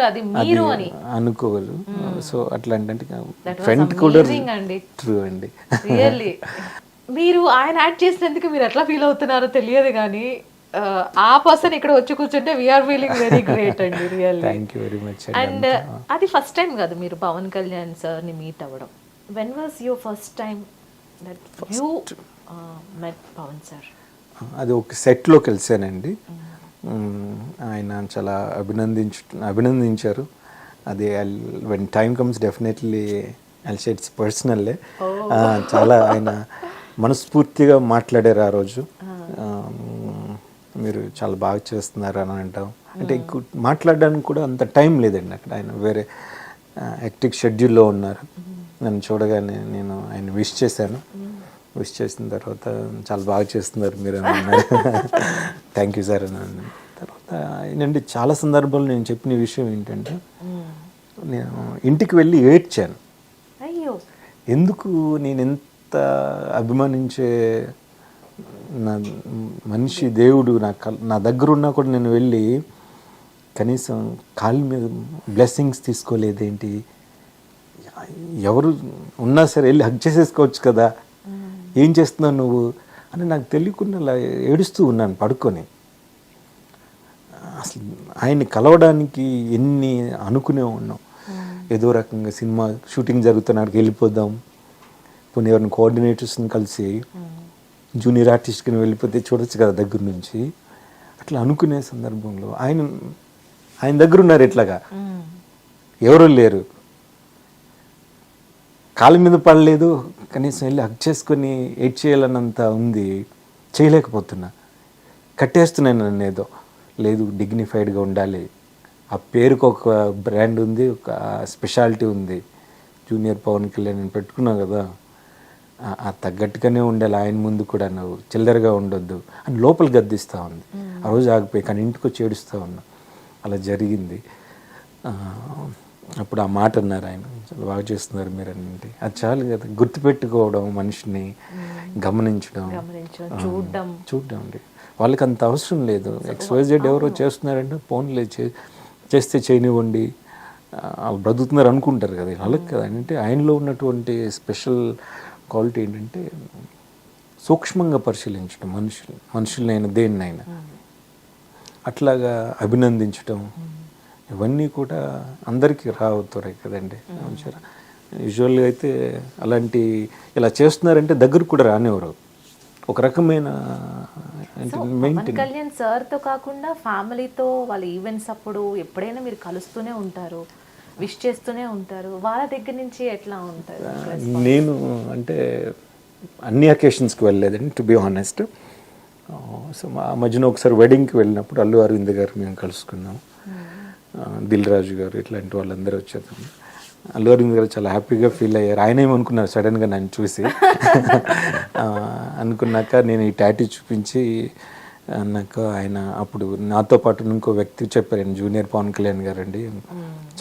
అనుకోరు అది మీరు అని. అనుకోగలు సో అట్లాంటి అంటే ఫ్రెండ్ కూడా ట్రూ అండి. రియల్లీ మీరు ఆయన యాక్ట్ చేసినందుకు మీరు ఎట్లా ఫీల్ అవుతున్నారో తెలియదు కానీ ఆ, పర్సన్ ఇక్కడ వచ్చి కూర్చుంటే we are feeling very great అండి really thank you very much and అది ఫస్ట్ టైం కాదు మీరు పవన్ కళ్యాణ్ సార్ని మీట్ అవ్వడం when was your first time that you met Pawan sir? అది ఒక సెట్లో కలిసానండి. మ్మ్. ఆయన చాలా అభినందించు అభినందించారు. అది when time comes definitely I'll it's personally చాలా ఆయన మనస్ఫూర్తిగా మాట్లాడారు ఆ రోజు. మీరు చాలా బాగా చేస్తున్నారు అని అంటాం. అంటే మాట్లాడడానికి కూడా అంత టైం లేదండి అక్కడ. ఆయన వేరే యాక్టివ్ షెడ్యూల్లో ఉన్నారు. నన్ను చూడగానే నేను ఆయన విష్ చేశాను. విష్ చేసిన తర్వాత చాలా బాగా చేస్తున్నారు మీరు అన్నారు. థ్యాంక్ యూ సార్ అని తర్వాత ఏంటంటే చాలా సందర్భాల్లో నేను చెప్పిన విషయం ఏంటంటే నేను ఇంటికి వెళ్ళి ఏడ్చాను. అయ్యో. ఎందుకు నేను ఎంత అభిమానించే నా మనిషి దేవుడు నా నా దగ్గర ఉన్నా కూడా నేను వెళ్ళి కనీసం కాళ్ళ మీద బ్లెస్సింగ్స్ తీసుకోలేదేంటి? ఎవరు ఉన్నా సరే వెళ్ళి హక్ చేసేసుకోవచ్చు కదా. ఏం చేస్తున్నావు నువ్వు అని నాకు తెలియకుండా ఏడుస్తూ ఉన్నాను పడుకొని. అసలు ఆయన్ని కలవడానికి ఎన్ని అనుకునే ఉన్నాం. ఏదో రకంగా సినిమా షూటింగ్ జరుగుతున్నాడికి వెళ్ళిపోదాం. పోనీ ఎవరిని కోఆర్డినేటర్స్ని కలిసి జూనియర్ ఆర్టిస్ట్కి వెళ్ళిపోతే చూడొచ్చు కదా దగ్గర నుంచి. అట్లా అనుకునే సందర్భంలో ఆయన ఆయన దగ్గర ఉన్నారు ఎట్లాగా? ఎవరు లేరు. కాళ్ళ మీద పడలేదు కనీసం వెళ్ళి హక్ చేసుకొని ఎయిట్ చేయాలన్నంత ఉంది చేయలేకపోతున్నా. కట్టేస్తున్నాను నన్ను ఏదో. లేదు డిగ్నిఫైడ్గా ఉండాలి. ఆ పేరుకు ఒక బ్రాండ్ ఉంది ఒక స్పెషాలిటీ ఉంది. జూనియర్ పవన్ కళ్యాణ్ నేను పెట్టుకున్నా కదా. ఆ- తగ్గట్టుగానే ఉండాలి ఆయన ముందు కూడా నువ్వు. చిల్లరగా ఉండొద్దు. అని లోపల గద్దిస్తూ ఉంది. ఆ రోజు ఆగిపోయి కానీ ఇంటికి వచ్చి ఏడుస్తూ ఉన్నా. అలా జరిగింది. అప్పుడు ఆ మాట అన్నారు ఆయన. చాలా బాగా చేస్తున్నారు మీరు అంటే అది చాలు కదా. గుర్తుపెట్టుకోవడం మనిషిని గమనించడం. చూడడం చూడడం. అండి వాళ్ళకి అంత అవసరం లేదు. ఎక్స్వైజెడ్ ఎవరో చేస్తున్నారంటే ఫోన్లే చే చేస్తే చేయనివ్వండి. వాళ్ళు బ్రతుకుతున్నారు అనుకుంటారు కదా. వాళ్ళకి కదా. అంటే ఆయనలో ఉన్నటువంటి స్పెషల్ క్వాలిటీ ఏంటంటే సూక్ష్మంగా పరిశీలించడం మనుషులు మనుషులైనా దేన్నైనా. అట్లాగా అభినందించడం ఇవన్నీ కూడా అందరికీ రావుతాయి కదండి. యూజువల్గా అయితే అలాంటి ఇలా చేస్తున్నారంటే దగ్గర కూడా రానివ్వరు. ఒక రకమైన కళ్యాణ్ సార్తో కాకుండా ఫ్యామిలీతో వాళ్ళ ఈవెంట్స్ అప్పుడు ఎప్పుడైనా మీరు కలుస్తూనే ఉంటారు విష్ చేస్తూనే ఉంటారు. వాళ్ళ దగ్గర నుంచి ఎట్లా ఉంటారు నేను అంటే అన్ని అకేషన్స్కి వెళ్ళలేదండి టు బి హానెస్ట్ సో మా మధ్యన ఒకసారి వెడ్డింగ్కి వెళ్ళినప్పుడు అల్లు అరవింద్ గారు మేము కలుసుకున్నాం. ఆ, దిల్ రాజు గారు ఇట్లాంటి వాళ్ళందరూ వచ్చారు. అల్లు అరవింద్ గారు చాలా హ్యాపీగా ఫీల్ అయ్యారు. ఆయన ఏమనుకున్నారు? సడన్గా నన్ను చూసి. అనుకున్నాక నేను ఈ టాటూ చూపించి అన్నాక ఆయన అప్పుడు నాతో పాటు ఇంకో వ్యక్తి చెప్పారు. ఆయన జూనియర్ పవన్ కళ్యాణ్ గారు అండి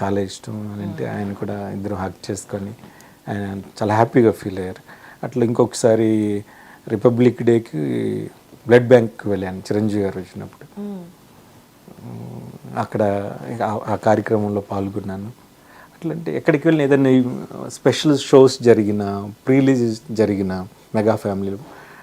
చాలా ఇష్టం అని అంటే ఆయన కూడా ఇద్దరు హక్ చేసుకొని ఆయన చాలా హ్యాపీగా ఫీల్ అయ్యారు. అట్లా ఇంకొకసారి రిపబ్లిక్ డేకి బ్లడ్ బ్యాంక్ వెళ్ళాను. చిరంజీవి గారు వచ్చినప్పుడు. అక్కడ ఆ- కార్యక్రమంలో పాల్గొన్నాను. అట్లంటే ఎక్కడికి వెళ్ళిన ఏదైనా స్పెషల్ షోస్ జరిగిన ప్రీలీజ్ జరిగిన మెగా ఫ్యామిలీలో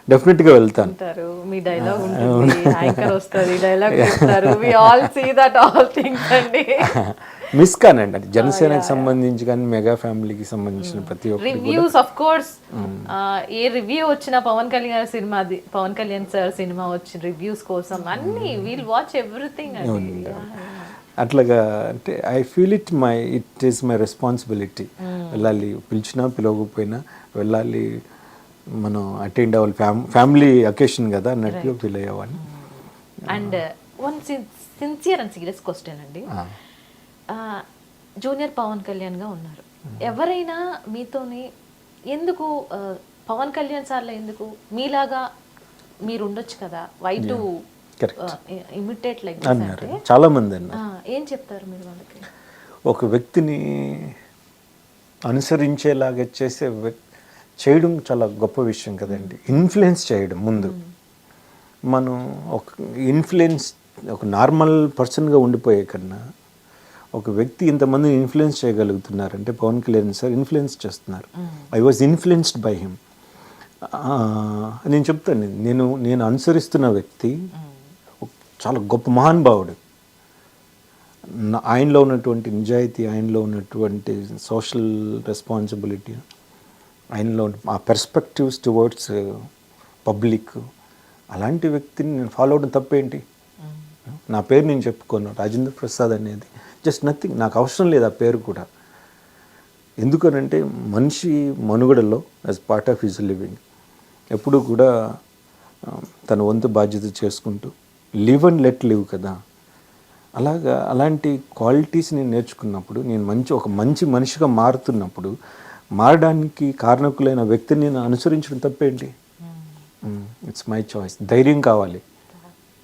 డెఫినెట్గా వెళ్తాను. ఉంటారు. మీ డైలాగ్ ఉంటుంది యాంకర్ వస్తుంది డైలాగ్ చెప్తారు we all see that all things అండి. మిస్ కానండి అది. జనసేనకి సంబంధించి కానీ మెగా ఫ్యామిలీకి సంబంధించిన ప్రతి ఒక్కటి reviews of course A review వచ్చిన Pawan Kalyan cinema Pawan Kalyan sir cinema వచ్చిన రివ్యూస్ కోసం అన్ని వీల్ వాచ్ ఎవ్రీథింగ్ అట్లాగా అంటే I feel it my it is my responsibility వెళ్ళాలి పిలిచినా పిలవకపోయినా వెళ్ళాలి మనం అటెండ్ అవ్వాలి. ఫ్యామ్ ఫ్యామిలీ అకేషన్ కదా అన్నట్టుగా feel అయ్యేవాడిని. And one sincere and serious question అండి. జూనియర్ పవన్ కళ్యాణ్గా ఉన్నారు ఎవరైనా మీతోని ఎందుకు పవన్ కళ్యాణ్ సార్లో ఎందుకు? మీలాగా మీరు ఉండొచ్చు కదా వై టు. ఇమిటేట్ లైక్ అన్నారు. చాలా మంది అన్నారు ఏం చెప్తారు మీరు వాళ్ళకి? ఒక వ్యక్తిని అనుసరించేలాగా చేసే వ్యక్- చేయడం చాలా గొప్ప విషయం కదండి. ఇన్ఫ్లుయెన్స్ చేయడం ముందు. మనం ఒక ఇన్ఫ్లుయెన్స్ ఒక నార్మల్ పర్సన్గా ఉండిపోయే కన్నా ఒక వ్యక్తి ఇంతమందిని ఇన్ఫ్లుయెన్స్ చేయగలుగుతున్నారంటే పవన్ కళ్యాణ్ సార్ ఇన్ఫ్లుయెన్స్ చేస్తున్నారు. I was influenced by him నేను చెప్తాను నేను నేను అనుసరిస్తున్న వ్యక్తి చాలా గొప్ప మహానుభావుడు ఆయనలో ఉన్నటువంటి నిజాయితీ ఆయనలో ఉన్నటువంటి సోషల్ రెస్పాన్సిబిలిటీ ఆయనలో ఆ పెర్స్పెక్టివ్స్ టువర్డ్స్ పబ్లిక్ అలాంటి వ్యక్తిని నేను ఫాలో అవడం తప్పేంటి? నా పేరు నేను చెప్పుకోను రాజేంద్ర ప్రసాద్ అనేది. జస్ట్ నథింగ్ నాకు అవసరం లేదు ఆ పేరు కూడా. ఎందుకనంటే మనిషి మనుగడలో as part of his living ఎప్పుడు కూడా ఆ, తన వంతు బాధ్యత చేసుకుంటూ లివ్ అండ్ లెట్ లివ్ కదా. అలాగా అలాంటి క్వాలిటీస్ నేను నేర్చుకున్నప్పుడు నేను మంచి ఒక మంచి మనిషిగా మారుతున్నప్పుడు మారడానికి కారణకులైన వ్యక్తిని నేను అనుసరించడం తప్పేంటి? ఇట్స్ మై చాయిస్ ధైర్యం కావాలి.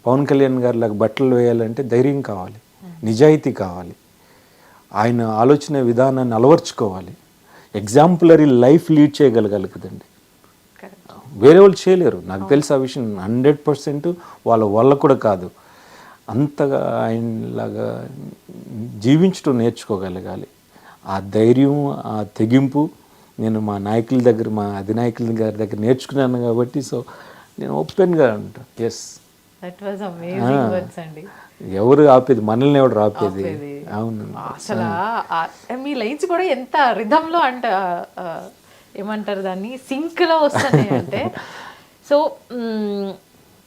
పవన్ కళ్యాణ్ గారు లాగా బట్టలు వేయాలంటే ధైర్యం కావాలి. నిజాయితీ కావాలి. ఆయన ఆలోచన విధానాన్ని అలవర్చుకోవాలి. ఎగ్జాంపులరీ లైఫ్ లీడ్ చేయగలగాలి కదండి వేరే వాళ్ళు చేయలేరు. నాకు తెలిసి ఆ విషయం. హండ్రెడ్ పర్సెంట్ వాళ్ళ వల్ల కూడా కాదు. అంతగా ఆయనలాగా జీవించడం నేర్చుకోగలగాలి. ఆ ధైర్యం ఆ తెగింపు నేను మా నాయకుల దగ్గర మా అధినాయకుల గారి దగ్గర నేర్చుకున్నాను కాబట్టి సో నేను ఓపెన్గా ఉంటాను ఎస్ ఎవరు ఆపేది? మనల్ని ఎవడు ఆపేది? అవును. అసలు మీ లైన్స్ కూడా ఎంత రిధంలో అంట ఏమంటారు దాన్ని? సింక్లో వస్తున్నాయి అంటే. సో